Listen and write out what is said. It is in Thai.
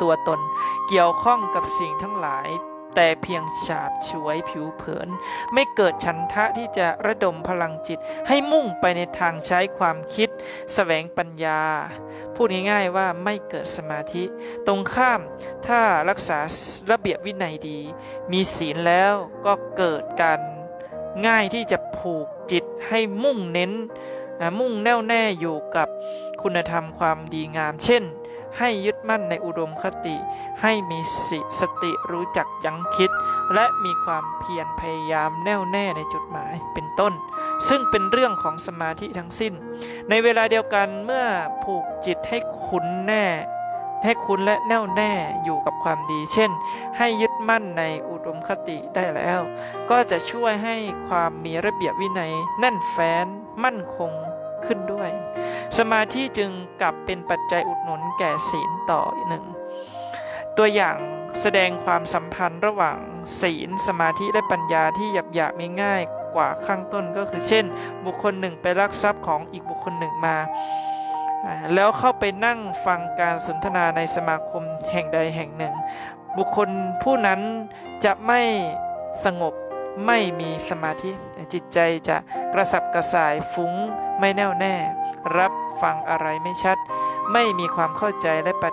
ตัวตน เกี่ยวข้องกับสิ่งทั้งหลาย แต่เพียงฉาบฉวยผิวเผิน ไม่เกิดฉันทะที่จะระดมพลังจิตให้มุ่งไปในทางใช้ความคิดแสวงปัญญา พูดง่ายๆว่าไม่เกิดสมาธิ ตรงข้ามถ้ารักษาระเบียบวินัยดี มีศีลแล้วก็เกิดการง่ายที่จะผูกจิตให้มุ่งเน้นมุ่งแน่วแน่อยู่กับคุณธรรมความดีงาม เช่น ให้ยึดมั่นในอุดมคติ ให้มีสิสติรู้จักยั้งคิด และมีความเพียรพยายามแน่วแน่ในจุดหมายเป็นต้น ซึ่งเป็นเรื่องของสมาธิทั้งสิ้น ในเวลาเดียวกันเมื่อผูกจิตให้คุ้นแน่ให้คุ้นและแน่วแน่อยู่กับความดี เช่น ให้ยึดมั่นในอุดมคติได้แล้ว ก็จะช่วยให้ความมีระเบียบวินัยแน่นแฟ้นมั่นคง ขึ้นด้วย สมาธิจึงกลับเป็นปัจจัยอุดหนุนแก่ศีลต่ออีกหนึ่งตัวอย่างแสดงความสัมพันธ์ระหว่างศีลสมาธิและปัญญาที่หยาบหยาบง่ายกว่าข้างต้นก็คือเช่น บุคคลหนึ่งไปลักทรัพย์ของอีกบุคคลหนึ่งมา แล้วเข้าไปนั่งฟังการสนทนาในสมาคมแห่งใดแห่งหนึ่ง บุคคลผู้นั้นจะไม่สงบ ไม่มีสมาธิ จิตใจจะกระสับกระส่ายฟุ้งไม่แน่วแน่ รับฟังอะไรไม่ชัด ไม่มีความเข้าใจและป